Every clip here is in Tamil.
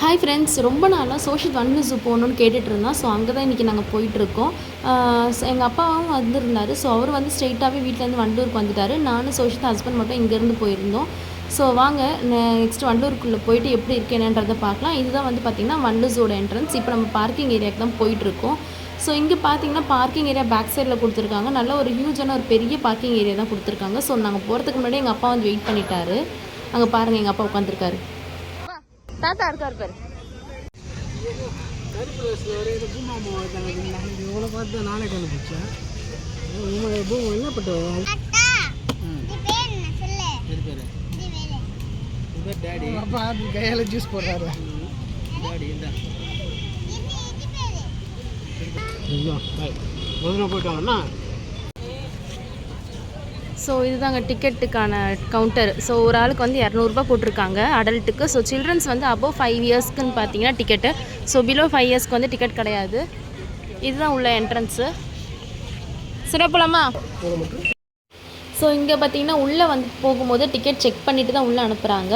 ஹாய் ஃப்ரெண்ட்ஸ் ரொம்ப நாளாக சோஷியல் வன்லு ஜூ போகணுன்னு கேட்டுட்டு இருந்தோம். ஸோ அங்கே தான் இன்றைக்கி நாங்கள் போயிட்டுருக்கோம் எங்கள் அப்பாவும் வந்திருந்தார். ஸோ அவர் வந்து ஸ்ட்ரெயிட்டாகவே வீட்டிலேருந்து வண்டூருக்கு வந்துட்டார். நானும் சோஷியல் ஹஸ்பண்ட் மட்டும் இங்கேருந்து போயிருந்தோம். ஸோ வாங்க நெக்ஸ்ட் வண்டூருக்குள்ளே போயிட்டு எப்படி இருக்கு என்னன்றதை பார்க்கலாம். இதுதான் வந்து பார்த்திங்கன்னா வண்டூஸோட ஜூவோட என்ட்ரன்ஸ் இப்போ நம்ம பார்க்கிங் ஏரியாவுக்கு தான் போயிட்டுருக்கோம். ஸோ இங்கே பார்த்தீங்கன்னா பார்க்கிங் ஏரியா பேக் சைடில் கொடுத்துருக்காங்க. நல்ல ஒரு ஹியூஜான ஒரு பெரிய பார்க்கிங் ஏரியா தான் கொடுத்துருக்காங்க. ஸோ நாங்கள் போகிறதுக்கு முன்னாடி எங்கள் அப்பா வந்து வெயிட் பண்ணிட்டாரு. அங்கே பாருங்கள் எங்கள் அப்பா உட்காந்துருக்காரு தாத்தா இருக்காரு பாரு. கையால் ஜூஸ் போடுறாரு. டேடி இந்த. முதல்ல போயிட்டு வாங்கண்ணா ஸோ இதுதாங்க டிக்கெட்டுக்கான கவுண்டர் ஸோ ஒரு ஆளுக்கு வந்து இரநூறுபா போட்டிருக்காங்க அடல்ட்டுக்கு ஸோ சில்ட்ரன்ஸ் வந்து அபோவ் ஃபைவ் இயர்ஸ்க்குன்னு பார்த்தீங்கன்னா டிக்கெட்டு ஸோ பிலோ ஃபைவ் இயர்ஸ்க்கு வந்து டிக்கெட் கிடையாது. இதுதான் உள்ள என்ட்ரன்ஸு சிறப்புலமா ஸோ இங்கே பார்த்தீங்கன்னா உள்ளே வந்து போகும்போது டிக்கெட் செக் பண்ணிட்டு தான் உள்ளே அனுப்புகிறாங்க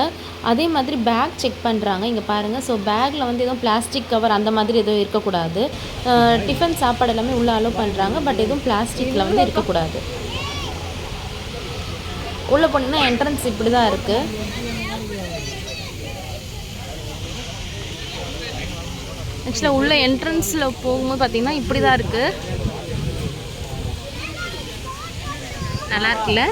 அதே மாதிரி பேக் செக் பண்ணுறாங்க இங்கே பாருங்கள் ஸோ பேக்கில் வந்து எதுவும் பிளாஸ்டிக் கவர் அந்த மாதிரி எதுவும் இருக்கக்கூடாது. டிஃபன் சாப்பாடு எல்லாமே உள்ளே அலோவ் பண்ணுறாங்க பட் எதுவும் பிளாஸ்டிக்கில் வந்து இருக்கக்கூடாது. உள்ளே போனீங்கன்னா என்ட்ரன்ஸ் இப்படி தான் இருக்குது ஆக்சுவலாக உள்ள என்ட்ரன்ஸில் போகும்போது பார்த்தீங்கன்னா இப்படி தான் இருக்குது நல்லா இருக்குல்ல?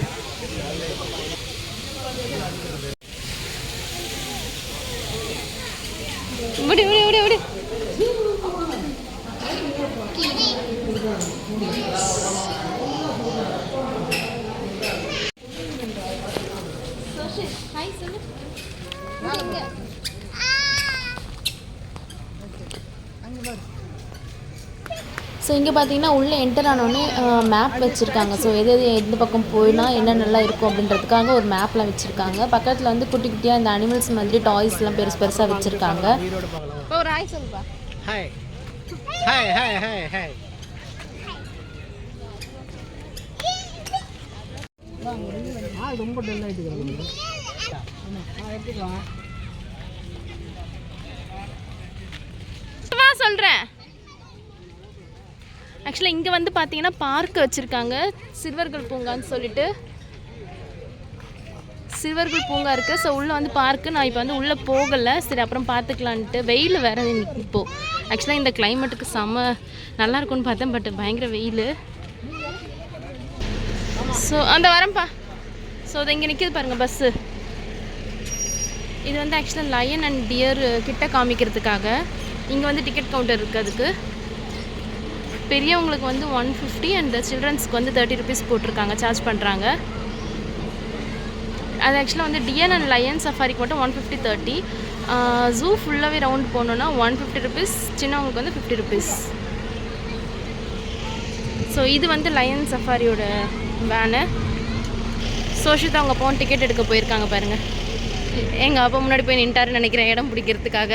இங்கே பார்த்தீங்கன்னா உள்ளே என்டர் ஆனோடனே மேப் வச்சுருக்காங்க. ஸோ எது எது எந்த பக்கம் போயினா என்னென்னலாம் இருக்கும் அப்படின்றதுக்காக ஒரு மேப்லாம் வச்சுருக்காங்க. பக்கத்தில் வந்து குட்டி குட்டியாக இந்த அனிமல்ஸ் மாதிரி டாய்ஸ்லாம் பெருசு பெருசாக வச்சுருக்காங்க. ஈரோடு பார்க்கலாம் ஒரு ஹாய் சொல்லுப்பா. Hi hi hi hi hi ஆ ரொம்ப டல் ஆகிட்டு கிடக்குது ஆ எடுத்துக்கலாம் வா சொல்கிறேன் ஆக்சுவலாக இங்கே வந்து பார்த்தீங்கன்னா பார்க் வச்சுருக்காங்க. சிறுவர்கள் பூங்கான்னு சொல்லிட்டு. சிறுவர்கள் பூங்கா இருக்குது ஸோ உள்ளே வந்து பார்க்கு நான் இப்போ வந்து உள்ளே போகலை. சரி அப்புறம் பார்த்துக்கலான்ட்டு வெயில் வேறு இப்போது ஆக்சுவலாக இந்த கிளைமேட்டுக்கு செம்ம நல்லாயிருக்கும்னு பார்த்தேன். பட் பயங்கர வெயில். ஸோ அந்த வரம்பா ஸோ அதை இங்கே நிற்கிது பாருங்கள் பஸ்ஸு இது வந்து ஆக்சுவலாக லயன் அண்ட் டியர் கிட்ட காமிக்கிறதுக்காக. இங்கே வந்து டிக்கெட் கவுண்டர் இருக்குது அதுக்கு. பெரியவங்களுக்கு வந்து ஒன் ஃபிஃப்டி அண்ட் சில்ட்ரன்ஸ்க்கு வந்து தேர்ட்டி ருபீஸ் போட்டிருக்காங்க சார்ஜ் பண்ணுறாங்க அது ஆக்சுவலாக வந்து டிஎன் அண்ட் லயன் சஃபாரிக்கு மட்டும் ஒன் ஃபிஃப்டி தேர்ட்டி ஜூ ஃபுல்லாகவே ரவுண்ட் போகணுன்னா ஒன் ஃபிஃப்டி ருபீஸ் சின்னவங்களுக்கு வந்து ஃபிஃப்டி ருபீஸ் ஸோ இது வந்து லயன் சஃபாரியோட வேனு சோஷித் அவங்க போன் டிக்கெட் எடுக்க போயிருக்காங்க பாருங்கள் எங்கள் அப்பா முன்னாடி போய் நின்ட்டாருன்னு நினைக்கிறேன் இடம் பிடிக்கிறதுக்காக.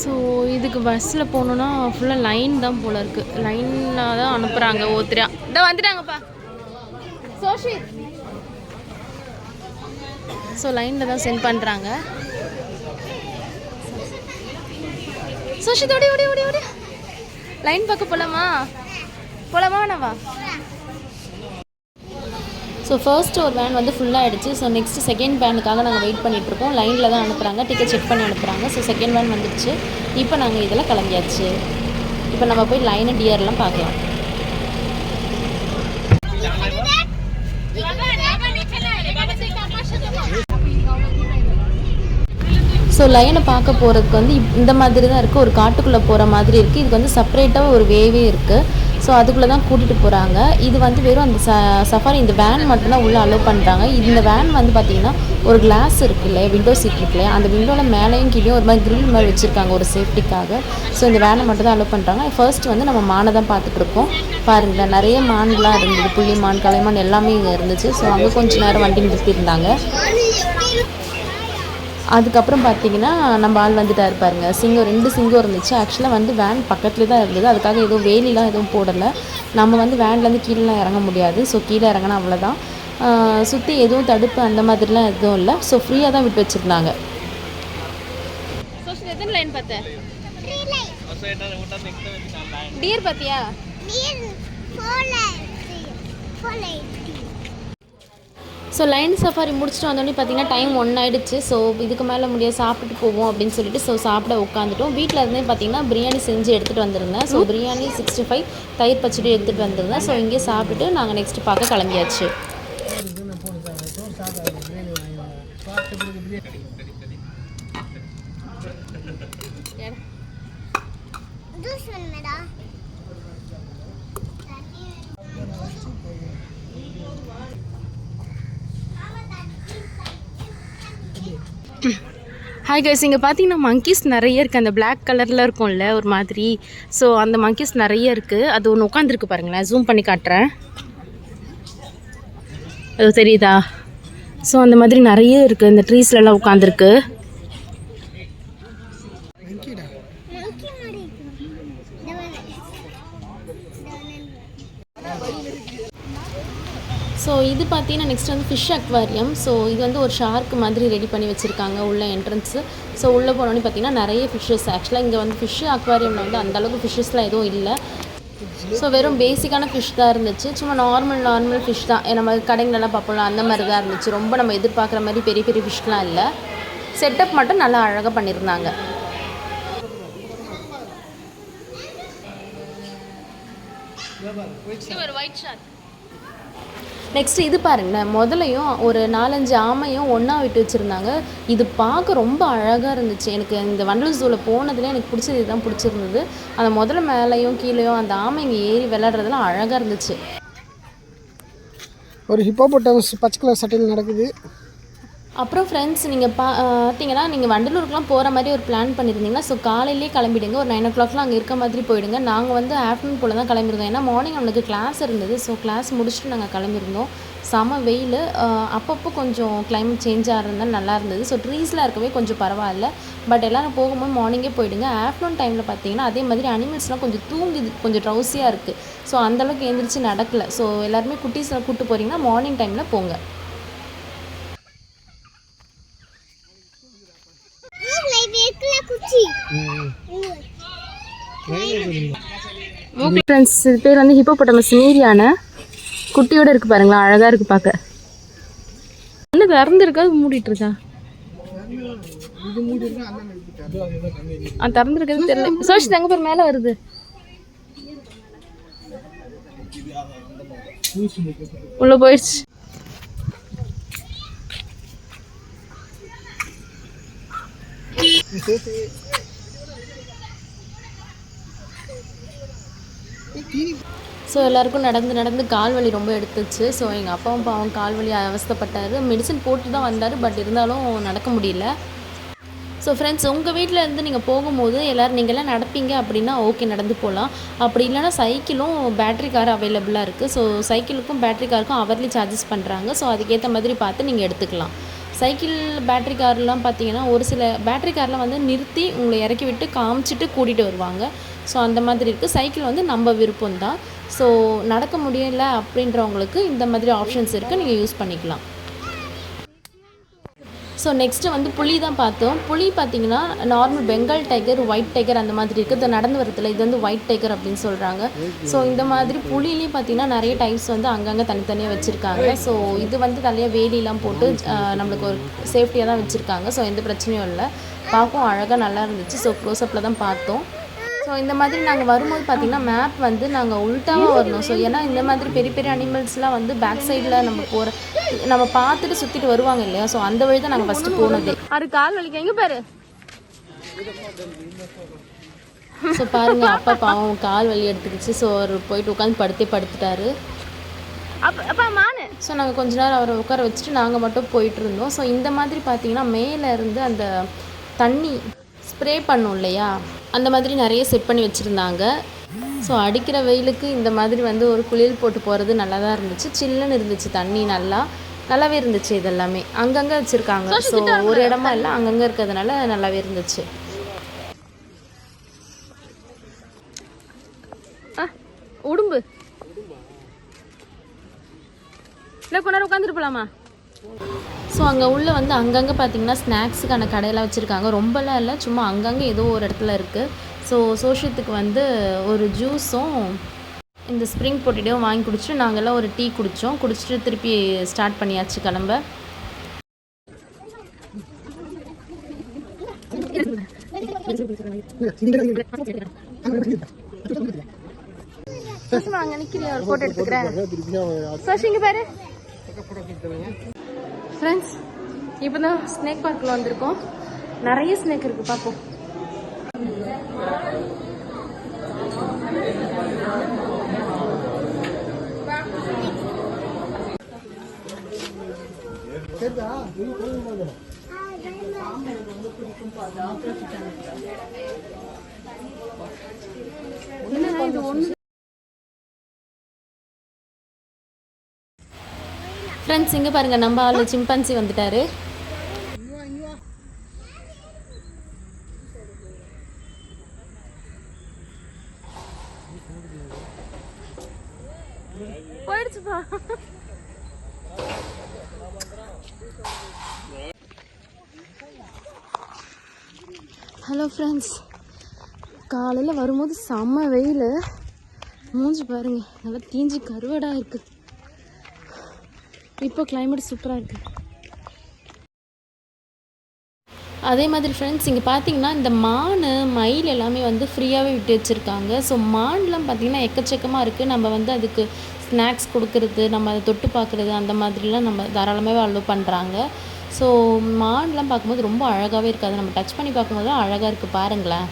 ஸோ இதுக்கு பஸ்ஸில் போகணுன்னா ஃபுல்லாக லைன் தான் போல இருக்குது லைனாக தான் அனுப்புகிறாங்க ஒருத்தரா இதோ வந்துட்டாங்கப்பா. சோஷி ஸோ லைனில் தான் சென்ட் பண்ணுறாங்க சோஷித் ஓடி ஓடி ஓடி ஓடி. லைன் பார்க்க போகலாமா போகலாமா வேணாவா ஸோ ஃபர்ஸ்ட் ஒரு வேன் வந்து ஃபுல்லாக ஆகிடுச்சு ஸோ நெக்ஸ்ட் செகண்ட் வேனுக்காக நாங்கள் வெயிட் பண்ணிகிட்ருக்கோம் லைனில் தான் அனுப்புகிறாங்க டிக்கெட் செக் பண்ணி அனுப்புகிறாங்க ஸோ செகண்ட் வேன் வந்துடுச்சு. இப்போ நாங்கள் இதில் கிளம்பியாச்சு. இப்போ நம்ம போய் லைனு டியர்லாம் பார்க்கலாம். ஸோ லைனை பார்க்க போகிறதுக்கு வந்து இப்- இந்த மாதிரி தான் இருக்குது ஒரு காட்டுக்குள்ளே போகிற மாதிரி இருக்குது இதுக்கு வந்து செப்பரேட்டாக ஒரு வேவே இருக்குது ஸோ அதுக்குள்ளே தான் கூட்டிகிட்டு போகிறாங்க இது வந்து வெறும் அந்த ச சஃபாரி இந்த வேன் மட்டும்தான் உள்ளே அலோவ் பண்ணுறாங்க இந்த வேன் வந்து பார்த்திங்கன்னா ஒரு கிளாஸ் இருக்கு இல்லையா விண்டோ சீட் இருக்கு இல்லையா அந்த விண்டோவில் மேலேயும் கீழே ஒரு மாதிரி க்ரில் மாதிரி வச்சுருக்காங்க ஒரு சேஃப்டிக்காக ஸோ இந்த வேனை மட்டும் தான் அலோவ் பண்ணுறாங்க ஃபர்ஸ்ட் வந்து நம்ம மானை தான் பார்த்துட்டு இருக்கோம். பாருங்களேன் நிறைய மான்லாம் இருந்தது. புள்ளி மான் கலைமான் எல்லாமே இங்கே இருந்துச்சு. ஸோ அங்கே கொஞ்சம் நேரம் வண்டி நிறுத்தியிருந்தாங்க. அதுக்கப்புறம் பார்த்தீங்கன்னா நம்ம ஆள் வந்துட்டாரு பாருங்க சிங்கம் ரெண்டு சிங்கம் இருந்துச்சு. ஆக்சுவலாக வந்து வேன் பக்கத்துல தான் இருந்தது. அதுக்காக எதுவும் வேலிலாம் எதுவும் போடலை. நம்ம வந்து வேன்லேருந்து கீழெலாம் இறங்க முடியாது. ஸோ கீழே இறங்கினா அவ்வளோதான் சுற்றி எதுவும் தடுப்பு அந்த மாதிரிலாம் எதுவும் இல்லை. ஸோ ஃப்ரீயாக தான் விட்டு வச்சுருந்தாங்க. எத்தனை லைன் பார்த்த? டியர் பார்த்தியா? ஸோ லைன் சஃபாரி முடிச்சுட்டு வந்தோடனே பார்த்தீங்கன்னா டைம் ஒன் ஆகிடுச்சு ஸோ இதுக்கு மேலே முடியாது சாப்பிட்டு போவோம் அப்படின்னு சொல்லிட்டு ஸோ சாப்பிட உட்காந்துட்டோம் வீட்டில் இருந்தே பார்த்தீங்கன்னா பிரியாணி செஞ்சு எடுத்துகிட்டு வந்திருந்தேன். ஸோ பிரியாணி சிக்ஸ்டி ஃபைவ் தயிர் பச்சடி எடுத்துகிட்டு வந்திருந்தேன். ஸோ இங்கே சாப்பிட்டு நாங்கள் நெக்ஸ்ட் பார்க்க கிளம்பியாச்சு சோறு சாப்பிடாது பிரியாணி வாங்கிடுவாங்க சாப்பிட்ட பிறகு பிரியாணி ஹாய் கைஸ் இங்கே பார்த்தீங்கன்னா மங்கீஸ் நிறைய இருக்குது அந்த பிளாக் கலரில் இருக்கும்ல ஒரு மாதிரி. ஸோ அந்த மங்கீஸ் நிறைய இருக்குது அது ஒன்று உட்காந்துருக்கு பாருங்களேன். ஜூம் பண்ணி காட்டுறேன். அது தெரியுதா? ஸோ அந்த மாதிரி நிறைய இருக்குது இந்த ட்ரீஸ்லலாம் உட்காந்துருக்கு இது பார்த்தீங்கன்னா நெக்ஸ்ட் வந்து ஃபிஷ் அக்வாரியம் ஸோ இது வந்து ஒரு ஷார்க் மாதிரி ரெடி பண்ணி வச்சுருக்காங்க உள்ள என்ட்ரன்ஸு ஸோ உள்ளே போனோடனே பார்த்தீங்கன்னா நிறைய ஃபிஷ்ஷஸ் ஆக்சுவலாக இங்கே வந்து ஃபிஷ் அக்வாரியமில் வந்து அந்த அளவுக்கு ஃபிஷ்ஷஸ்லாம் எதுவும் இல்லை. ஸோ வெறும் பேசிக்கான ஃபிஷ் தான் இருந்துச்சு. சும்மா நார்மல் நார்மல் ஃபிஷ் தான். நம்ம கடைங்களெல்லாம் பார்ப்போம்ல அந்த மாதிரி தான் இருந்துச்சு. ரொம்ப நம்ம எதிர்பார்க்குற மாதிரி பெரிய பெரிய ஃபிஷ்லாம் இல்லை. செட்டப் மட்டும் நல்லா அழகாக பண்ணியிருந்தாங்க. ஒயிட் ஷார்க் நெக்ஸ்ட் இது பாருங்களேன் முதலையும் ஒரு நாலஞ்சு ஆமையும் ஒன்றா விட்டு வச்சுருந்தாங்க. இது பார்க்க ரொம்ப அழகாக இருந்துச்சு. எனக்கு இந்த வண்டலூர் ஜூவில் போனதுலேயே எனக்கு பிடிச்சது இதுதான் பிடிச்சிருந்தது. அந்த முதல்ல மேலேயும் கீழேயும் அந்த ஆமைங்க ஏறி விளையாடுறதுலாம் அழகாக இருந்துச்சு. ஒரு ஹிப்போபோட்டமஸ் பச்சை கலர் சட்டையில் நடக்குது. அப்புறம் ஃப்ரெண்ட்ஸ் நீங்கள் பா பார்த்தீங்கன்னா நீங்கள் வண்டலூருக்குலாம் போகிற மாதிரி ஒரு பிளான் பண்ணியிருந்தீங்கன்னா ஸோ காலையிலே கிளம்பிடுங்க. ஒரு நைன் ஓ கிளாக்லாம் அங்கே இருக்க மாதிரி போயிடுங்க. நாங்கள் வந்து ஆஃப்டர்நூன் போல் தான் கிளம்பியிருந்தோம். ஏன்னா மார்னிங் நம்மளுக்கு கிளாஸ் இருந்தது. ஸோ கிளாஸ் முடிச்சுட்டு நாங்கள் கிளம்பியிருந்தோம். செம வெயில். அப்பப்போ கொஞ்சம் கிளைமேட் சேஞ்ச் ஆகிறதுனால நல்லா இருந்தது. ஸோ ட்ரீஸ்லாம் இருக்கவே கொஞ்சம் பரவாயில்ல. பட் எல்லோரும் போகும்போது மார்னிங்கே போயிடுங்க. ஆஃப்டர்நூன் டைமில் பார்த்தீங்கன்னா அதே மாதிரி அனிமல்ஸ்லாம் கொஞ்சம் தூங்குது. கொஞ்சம் ட்ரௌசியாக இருக்குது ஸோ அந்தளவுக்கு எழுந்திரிச்சு நடக்கலை. ஸோ எல்லாருமே குட்டீஸில் கூப்பிட்டு போகிறீங்கன்னா மார்னிங் டைமில் போங்க. ஃப்ரெண்ட்ஸ் இது பேர் வந்து ஹிப்போபொட்டமஸ் நீரியான குட்டியோட இருக்கு பாருங்களா அழகா இருக்கு பார்க்க வந்து திறந்து இருக்கா அது மூடிட்டு இருக்கா? இது தெரியல. சோஷி தங்க பேர் மேலே வருது. உள்ள போயிடுச்சு. ஸோ எல்லாருக்கும் நடந்து நடந்து கால் வலி ரொம்ப எடுத்துச்சு. ஸோ எங்கள் அப்பாவும் பாவம் கால் வலி அவஸ்தப்பட்டார். மெடிசன் போட்டு தான் வந்தார் பட் இருந்தாலும் நடக்க முடியல. ஸோ ஃப்ரெண்ட்ஸ் உங்கள் வீட்டில் இருந்து நீங்கள் போகும்போது எல்லோரும் நீங்கள்லாம் நடப்பீங்க அப்படின்னா ஓகே நடந்து போகலாம் அப்படி இல்லைன்னா சைக்கிளும் பேட்டரி கார் அவைலபிளாக இருக்குது ஸோ சைக்கிளுக்கும் பேட்டரி காருக்கும் அவர்லி சார்ஜஸ் பண்ணுறாங்க ஸோ அதுக்கேற்ற மாதிரி பார்த்து நீங்கள் எடுத்துக்கலாம். சைக்கிள் பேட்டரி கார்லாம் பார்த்தீங்கன்னா ஒரு சில பேட்டரி கார்லாம் வந்து நிறுத்தி உங்களை இறக்கி விட்டு காமிச்சிட்டு கூட்டிகிட்டு வருவாங்க. ஸோ அந்த மாதிரி இருக்குது சைக்கிள் வந்து நம்ம விருப்பம் தான் ஸோ நடக்க முடியல அப்படின்றவங்களுக்கு இந்த மாதிரி ஆப்ஷன்ஸ் இருக்குது நீங்கள் யூஸ் பண்ணிக்கலாம். ஸோ நெக்ஸ்ட்டு வந்து புளி தான் பார்த்தோம். புளி பார்த்தீங்கன்னா normal Bengal tiger white tiger அந்த மாதிரி இருக்குது இது நடந்து வரதுல இது வந்து ஒயிட் டைகர் அப்படின்னு சொல்கிறாங்க ஸோ இந்த மாதிரி புளியிலையும் பார்த்தீங்கன்னா நிறைய டைப்ஸ் வந்து அங்கங்கே தனித்தனியாக வச்சுருக்காங்க. ஸோ இது வந்து தலையாக வேலிலாம் போட்டு நம்மளுக்கு ஒரு சேஃப்டியாக தான் வச்சுருக்காங்க. ஸோ எந்த பிரச்சனையும் இல்லை. பார்க்கவும் அழகாக நல்லா இருந்துச்சு. ஸோ க்ளோஸ்அப்பில் தான் பார்த்தோம். ஸோ இந்த மாதிரி நாங்கள் வரும்போது பார்த்தீங்கன்னா மேப் வந்து நாங்கள் உள்டாவாக வரணும். ஸோ ஏன்னா இந்த மாதிரி பெரிய பெரிய அனிமல்ஸ்லாம் வந்து பேக் சைடில் நம்ம போகிற நம்ம பார்த்துட்டு சுற்றிட்டு வருவாங்க இல்லையா? ஸோ அந்த வழி தான் நாங்கள் ஃபஸ்ட்டு போனதே. அது கால் வலிக்க. எங்கே பாரு? ஸோ பாருங்க அப்பா பாவம் கால் வலி எடுத்துக்கிச்சு. ஸோ அவர் போயிட்டு உட்காந்து படுத்தே படுத்துட்டாரு. ஸோ நாங்கள் கொஞ்ச நேரம் அவரை உட்கார வச்சுட்டு நாங்கள் மட்டும் போயிட்டு இருந்தோம். ஸோ இந்த மாதிரி பார்த்தீங்கன்னா மேலே இருந்து அந்த தண்ணி ஸ்ப்ரே பண்ணும் இல்லையா? அந்த மாதிரி நிறைய செட் பண்ணி வச்சுருந்தாங்க. ஸோ அடிக்கிற வெயிலுக்கு இந்த மாதிரி வந்து ஒரு குளியல் போட்டு போகிறது நல்லா தான் இருந்துச்சு. சில்லுன்னு இருந்துச்சு தண்ணி நல்லா. நல்லாவே இருந்துச்சு இதெல்லாமே. அங்கங்கே வச்சுருக்காங்க. ஸோ ஒரு இடமா இல்லை அங்கங்கே இருக்கிறதுனால நல்லாவே இருந்துச்சு. உடும்பு. இல்லை உட்காந்துட்டு போகலாமா ஸோ அங்கே உள்ளே வந்து அங்கங்கே பார்த்தீங்கன்னா ஸ்நாக்ஸுக்கான கடையெல்லாம் வச்சுருக்காங்க. ரொம்பலாம் இல்லை. சும்மா அங்கங்கே ஏதோ ஒரு இடத்துல இருக்குது ஸோ சோஷியத்துக்கு வந்து ஒரு ஜூஸும் இந்த ஸ்ப்ரிங் பொட்டேட்டோவும் வாங்கி குடிச்சிட்டு நாங்கள்லாம் ஒரு டீ குடித்தோம் குடிச்சிட்டு திருப்பி ஸ்டார்ட் பண்ணியாச்சு கிளம்ப. அங்கே நிற்கிறியா ஒரு எடுத்துக்கிறேன். சோஷி பாரு. ஃப்ரெண்ட்ஸ் இப்போ தான் ஸ்னேக் பார்க்கில் வந்திருக்கோம். நிறைய ஸ்னேக் இருக்குது பார்ப்போம். என்ன இது ஒன்று ஃப்ரெண்ட்ஸ் இங்கே பாருங்கள் நம்ம ஆள் சிம்பன்சி வந்துட்டாரு. போயிடுச்சுப்பா. ஹலோ ஃப்ரெண்ட்ஸ் காலையில் வரும்போது செம்ம வெயில். மூஞ்சி பாருங்க நல்லா தீஞ்சி கருவடாக இருக்குது இப்போ கிளைமேட் சூப்பராக இருக்குது அதே மாதிரி ஃப்ரெண்ட்ஸ் இங்கே பார்த்தீங்கன்னா இந்த மான் மயில் எல்லாமே வந்து ஃப்ரீயாகவே விட்டு வச்சுருக்காங்க. ஸோ மான்லாம் பார்த்தீங்கன்னா எக்கச்சக்கமாக இருக்குது நம்ம வந்து அதுக்கு ஸ்நாக்ஸ் கொடுக்கறது நம்ம அதை தொட்டு பார்க்குறது அந்த மாதிரிலாம் நம்ம தாராளமாகவே அலோவ் பண்ணுறாங்க ஸோ மான்லாம் பார்க்கும்போது ரொம்ப அழகாகவே இருக்காது. நம்ம டச் பண்ணி பார்க்கும்போது தான் அழகாக இருக்குது பாருங்களேன்.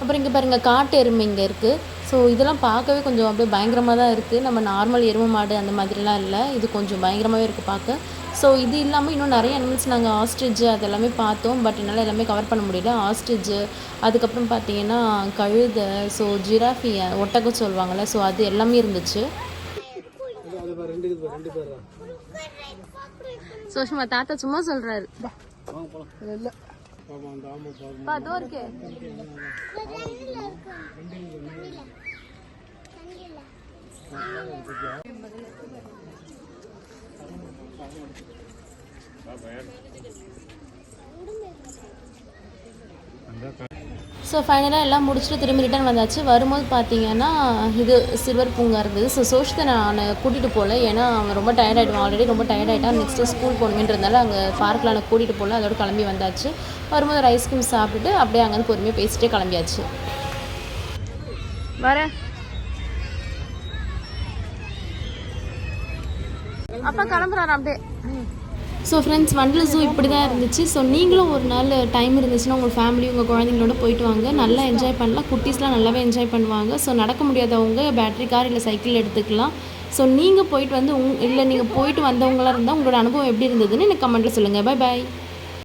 அப்புறம் இங்கே பாருங்கள் காட்டு எருமை இங்கே இருக்குது ஸோ இதெல்லாம் பார்க்கவே கொஞ்சம் அப்படியே பயங்கரமாக தான் இருக்குது நம்ம நார்மல் எருமை மாடு அந்த மாதிரிலாம் இல்லை. இது கொஞ்சம் பயங்கரமாகவே இருக்குது பார்க்க. ஸோ இது இல்லாமல் இன்னும் நிறைய அனிமல்ஸ் நாங்கள் ஆஸ்ட்ரிட்ஜ் அதெல்லாமே பார்த்தோம். பட் என்னால் எல்லாமே கவர் பண்ண முடியல. ஆஸ்ட்ரிட்ஜு அதுக்கப்புறம் பார்த்தீங்கன்னா கழுதை ஸோ ஜிராஃபி ஒட்டகம் சொல்லுவாங்கள்ல ஸோ அது எல்லாமே இருந்துச்சு. சோஷமா தாத்தா சும்மா சொல்கிறாரு இல்லை. பாப்பா இருக்கே ஸோ ஃபைனலாக எல்லாம் முடிச்சுட்டு திரும்பி ரிட்டர்ன் வந்தாச்சு. வரும்போது பார்த்தீங்கன்னா இது சில்வர் பூங்கா இருந்தது. ஸோ சோஷத்தை நான் கூட்டிகிட்டு போகல. ஏன்னா அவன் ரொம்ப டயர்ட் ஆகிடுவான் ஆல்ரெடி ரொம்ப டயர்ட் ஆகிட்டான் நெக்ஸ்ட்டு ஸ்கூல் போகணுன்றதுனால அங்கே பார்க்கில் நான் கூட்டிகிட்டு போகல. அதோட கிளம்பி வந்தாச்சு. வரும்போது ஒரு ஐஸ்கிரீம் சாப்பிட்டுட்டு அப்படியே அங்கேருந்து பொறுமையாக பேசிட்டே கிளம்பியாச்சு. வரேன் அப்பா கிளம்புறாரு அப்படியே. ஸோ ஃப்ரெண்ட்ஸ் வண்டல் ஜூ இப்படி தான் இருந்துச்சு. ஸோ நீங்களும் ஒரு நாள் டைம் இருந்துச்சுன்னா உங்கள் ஃபேமிலி உங்கள் குழந்தைங்களோட போயிட்டு வாங்க. நல்லா என்ஜாய் பண்ணலாம். குட்டீஸ்லாம் நல்லாவே என்ஜாய் பண்ணுவாங்க. ஸோ நடக்க முடியாதவங்க பேட்டரி கார் இல்லை சைக்கிள் எடுத்துக்கலாம். ஸோ நீங்கள் போயிட்டு வந்து உங் இல்லை நீங்கள் போயிட்டு வந்தவங்களாக இருந்தால் உங்களோட அனுபவம் எப்படி இருந்ததுன்னு எனக்கு கமெண்ட்டில் சொல்லுங்கள் பை பாய்